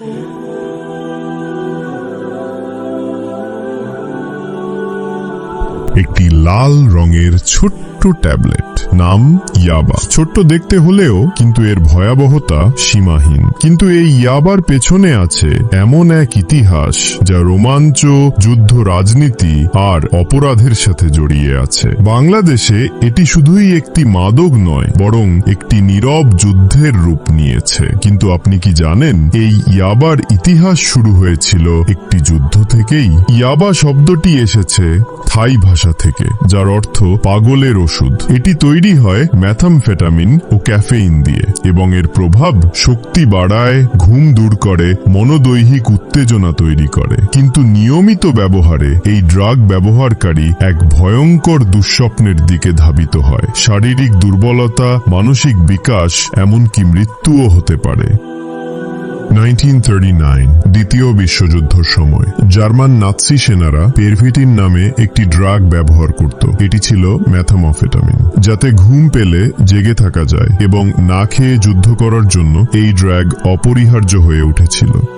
Ooh. একটি লাল রঙের ছোট্ট ট্যাবলেট। নাম ইয়াবা। ছোট্ট দেখতে হলেও কিন্তু এর ভয়াবহতা সীমাহীন। কিন্তু এই ইয়াবার পেছনে আছে এমন এক ইতিহাস যা রোমাঞ্চ, যুদ্ধ, রাজনীতি আর অপরাধের সাথে জড়িয়ে আছে। বাংলাদেশে এটি শুধুই একটি মাদক নয়, বরং একটি নীরব যুদ্ধের রূপ নিয়েছে। কিন্তু আপনি কি জানেন, এই ইয়াবার ইতিহাস শুরু হয়েছিল একটি যুদ্ধ থেকেই? ইয়াবা শব্দটি এসেছে থাই ভাষা থেকে, যার অর্থ পাগলের ওষুধ। এটি তৈরি হয় ম্যাথামফেটামিন ও ক্যাফেইন দিয়ে এবং এর প্রভাব শক্তি বাড়ায়, ঘুম দূর করে, মনোদৈহিক উত্তেজনা তৈরি করে। কিন্তু নিয়মিত ব্যবহারে এই ড্রাগ ব্যবহারকারী এক ভয়ঙ্কর দুঃস্বপ্নের দিকে ধাবিত হয়। শারীরিক দুর্বলতা, মানসিক বিকাশ, এমনকি মৃত্যুও হতে পারে। 1939 দ্বিতীয় বিশ্বযুদ্ধর সময়। জার্মান নাৎসি সেনারা পেরভিটিন নামে একটি ড্রাগ ব্যবহার করত। এটি ছিল ম্যাথামফেটামিন যাতে ঘুম পেলে জেগে থাকা যায় এবং না খেয়ে যুদ্ধ করার জন্য এই ড্রাগ অপরিহার্য হয়ে উঠেছিল।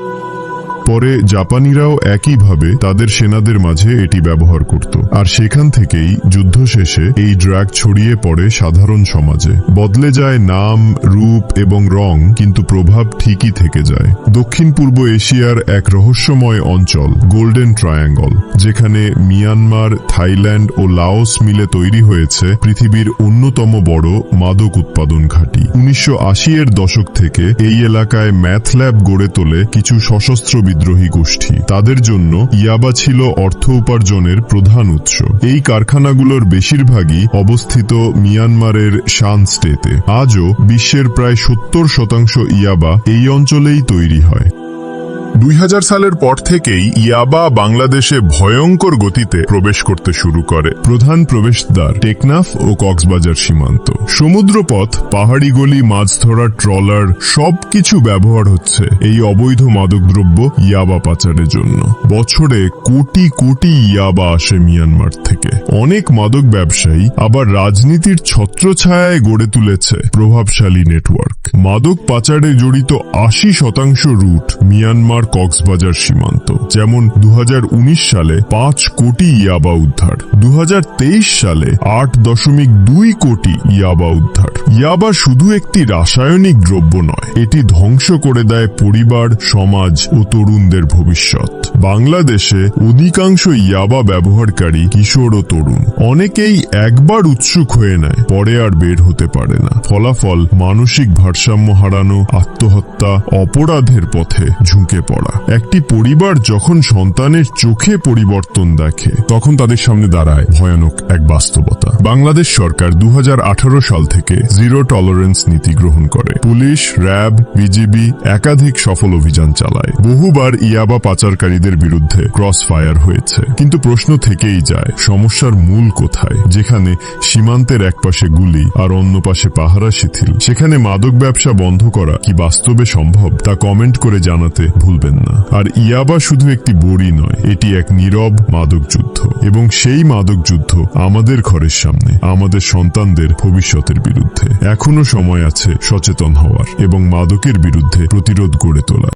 পরে জাপানিরাও একইভাবে তাদের সেনাদের মাঝে এটি ব্যবহার করত। আর সেখান থেকেই যুদ্ধ শেষে এই ড্রাগ ছড়িয়ে পড়ে সাধারণ সমাজে। বদলে যায় নাম, রূপ এবং রং, কিন্তু প্রভাব ঠিকই থেকে যায়। দক্ষিণ পূর্ব এশিয়ার এক রহস্যময় অঞ্চল, গোল্ডেন ট্রায়াঙ্গল, যেখানে মিয়ানমার, থাইল্যান্ড ও লাওস মিলে তৈরি হয়েছে পৃথিবীর অন্যতম বড় মাদক উৎপাদন ঘাঁটি। উনিশশো আশি এর দশক থেকে এই এলাকায় ম্যাথ ল্যাব গড়ে তোলে কিছু সশস্ত্র বিদ্রোহী গোষ্ঠী। তাদের জন্য ইয়াবা ছিল অর্থ উপার্জনের প্রধান উৎস। এই কারখানাগুলোর বেশিরভাগই অবস্থিত মিয়ানমারের শান স্টেতে আজও বিশ্বের প্রায় সত্তর শতাংশ ইয়াবা এই অঞ্চলেই তৈরি হয়। দুই হাজার সালের পর থেকেই ইয়াবা বাংলাদেশে ভয়ঙ্কর গতিতে প্রবেশ করতে শুরু করে। প্রধান প্রবেশদ্বার টেকনাফ ও কক্সবাজার সীমান্ত। সমুদ্রপথ, পাহাড়ি গলি, মাছ ধরার ট্রলার সবকিছু ব্যবহার হচ্ছে এই অবৈধ মাদকদ্রব্য ইয়াবা পাচারের জন্য। বছরে কোটি কোটি ইয়াবা আসে মিয়ানমার থেকে। অনেক মাদক ব্যবসায়ী আবার রাজনীতির ছত্রছায়ায় গড়ে তুলেছে প্রভাবশালী নেটওয়ার্ক। মাদক পাচারে জড়িত আশি শতাংশ রুট মিয়ানমার কক্সবাজার সীমান্ত, যেমন দু সালে পাঁচ কোটি ইয়াবা উদ্ধার দু সালে আট দশমিক দুই কোটি ইয়াবা উদ্ধার। ইয়াবা শুধু একটি রাসায়নিক দ্রব্য নয়, এটি ধ্বংস করে দেয় পরিবার, সমাজ ও তরুণদের ভবিষ্যৎ। বাংলাদেশে অধিকাংশ ইয়াবা ব্যবহারকারী কিশোর ও তরুণ, অনেকেই একবার উৎসুক হয়ে নেয়, পরে আর বের হতে পারে না। ফলাফল মানসিক ভারসাম্য হারানো, আত্মহত্যা, অপরাধের পথে ঝুঁকে পড়া। একটি পরিবার যখন সন্তানের চোখে পরিবর্তন দেখে, তখন তাদের সামনে দাঁড়ায় ভয়ানক এক বাস্তবতা। বাংলাদেশ সরকার দু সাল থেকে জিরো টলারেন্স নীতি গ্রহণ করে। পুলিশ, র্যাব, বিজিবি একাধিক সফল অভিযান চালায়। বহুবার ইয়াবা পাচারকারীদের বিরুদ্ধে ক্রস ফায়ার হয়েছে। কিন্তু প্রশ্ন থেকেই যায়, সমস্যার মূল কোথায়? যেখানে সীমান্তের একপাশে গুলি আর অন্য পাশে পাহারা শিথিল। সেখানে মাদক ব্যবসা বন্ধ করা কি বাস্তবে সম্ভব? তা কমেন্ট করে জানাতে ভুলবেন না। আর ইয়াবা শুধু একটি বড়ি নয়, এটি এক নীরব মাদক যুদ্ধ। এবং সেই মাদক যুদ্ধ আমাদের ঘরের সামনে, আমাদের সন্তানদের ভবিষ্যতের বিরুদ্ধে। এখনও সময় আছে সচেতন হওয়ার এবং মাদকের বিরুদ্ধে প্রতিরোধ গড়ে তোলা